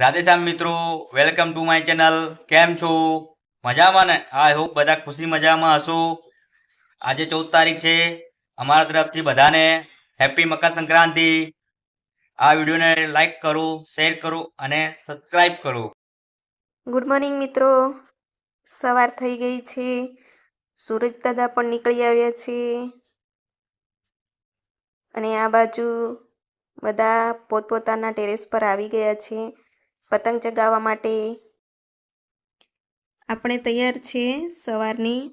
રાધેશ્યામ મિત્રો welcome to my channel કેમ છો? મજામાં ને? આઈ હોપ બધા ખુશી મજામાં હશો. આજે ચૌદ તારીખ છે. અમારા તરફથી બધાને હેપી મકર સંક્રાંતિ. આ વિડીયોને લાઈક કરો શેર કરો અને સબસ્ક્રાઈબ કરો. ગુડ મોર્નિંગ મિત્રો. સવાર થઈ ગઈ છે. સૂરજ દાદા પણ નીકળી આવ્યા છે. અને આ બાજુ બધા પોતપોતાના ટેરેસ પર આવી ગયા છે. પતંગ ચગાવવા માટે? આપણે તૈયાર છે સવારની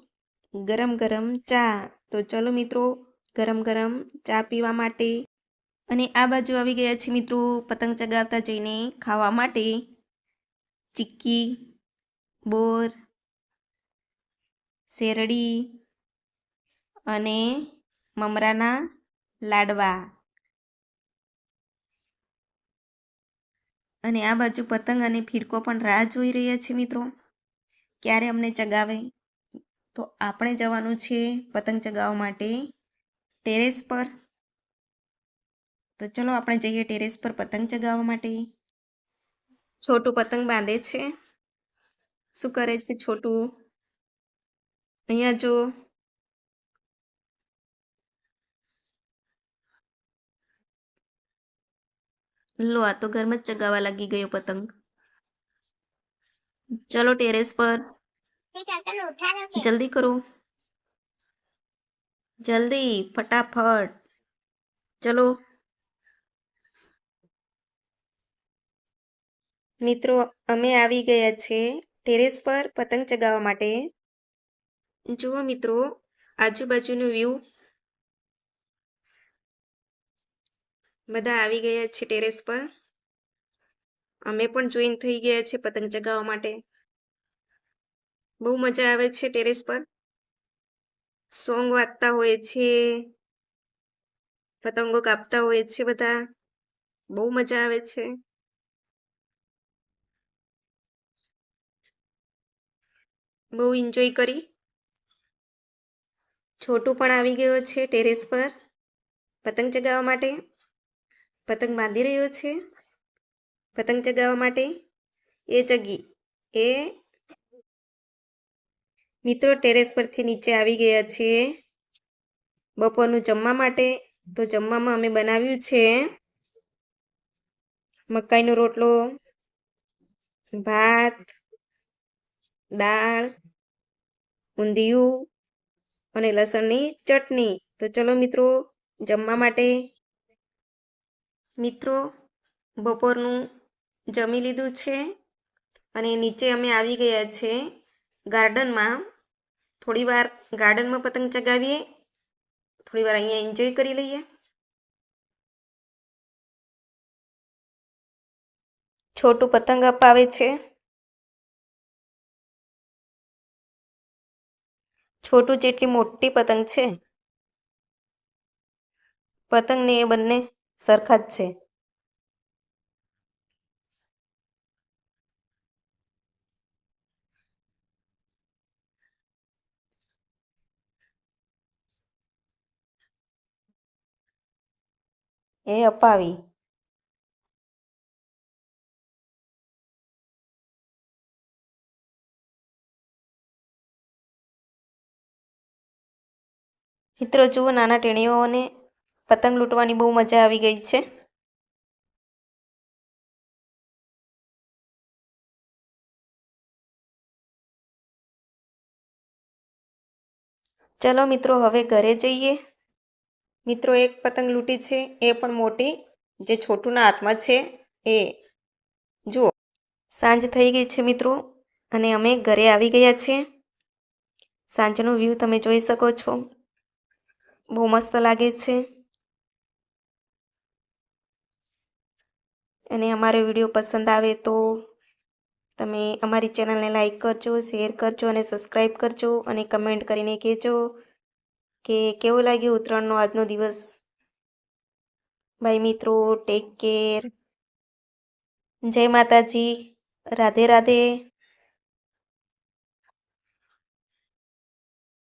ગરમ ગરમ ચા. તો ચલો મિત્રો, ગરમ ગરમ ચા પીવા માટે. અને આ બાજુ આવી ગયા છે મિત્રો પતંગ ચગાવતા જઈને ખાવા માટે. ચીક્કી, બોર, શેરડી અને મમરાના લાડવા. અને આ બાજુ પતંગ અને ફિરકો પણ રાહ જોઈ રહ્યા છે મિત્રો. ક્યારે અમને ચગાવે? તો આપણે જવાનું છે પતંગ ચગાવવા માટે ટેરેસ પર. તો ચલો આપણે જઈએ ટેરેસ પર પતંગ ચગાવવા માટે. છોટું પતંગ બાંધે છે. શું કરે છે છોટું? અહીંયા જો લો, આ તો ઘરમાં જ ચગાવવા લાગી ગયો પતંગ. ચલો ટેરેસ પર. જલ્દી કરો. જલ્દી, ફટાફટ. ચલો. મિત્રો, અમે આવી ગયા છે ટેરેસ પર પતંગ ચગાવવા માટે. જુઓ મિત્રો, આજુબાજુનું વ્યૂ બધા આવી ગયા છે ટેરેસ પર. અમે પણ જોઈન થઈ ગયા છે પતંગ ચગાવવા માટે. બહુ મજા આવે છે ટેરેસ પર. સોંગ વાગતા હોય છે. પતંગો કાપતા હોય છે બધા. બહુ મજા આવે છે. બહુ એન્જોય કરી. છોટું પણ આવી ગયો છે ટેરેસ પર. પતંગ ચગાવવા માટે. પતંગ બાંધી રહ્યો છે. પતંગ ચગાવવા માટે એ ચગી, એ મિત્રો ટેરેસ પરથી નીચે આવી ગયા છે. બપોરનું જમવા માટે, તો જમવામાં અમે બનાવ્યું છે મકાઈનો રોટલો, ભાત, દાળ, ઊંધિયું અને લસણની ચટણી. તો ચલો મિત્રો, જમવા માટે મિત્રો, બપોરનું જમી લીધું છે અને નીચે અમે આવી ગયા છે ગાર્ડનમાં. થોડી વાર ગાર્ડનમાં પતંગ ચગાવીએ, થોડી વાર અહીંયા એન્જોય કરી લઈએ. છોટું પતંગ અપાવે છે. છોટું જેટલી મોટી પતંગ છે. પતંગ ને એ બંને સરખા જ છે. એ અપાવી. મિત્રો જુઓ નાના ટેણીઓને પતંગ લૂંટવાની બહુ મજા આવી ગઈ છે. ચલો મિત્રો, હવે ઘરે જઈએ. મિત્રો, એક પતંગ લૂંટી છે, એ પણ મોટી. જે છોટુના હાથમાં છે, એ જુઓ. સાંજ થઈ ગઈ છે મિત્રો, અને અમે ઘરે આવી ગયા છીએ. સાંજનો વ્યૂ તમે જોઈ શકો છો. બહુ મસ્ત લાગે છે. અને અમારો વીડિયો પસંદ આવે તો તમે અમારી ચેનલને લાઈક કરજો, શેર કરજો અને સબસ્ક્રાઈબ કરજો અને કમેન્ટ કરીને કહેજો કે કેવું લાગ્યું ઉત્તરાયણનો આજનો દિવસ? બાય મિત્રો ટેક કેર જય માતાજી. રાધે રાધે.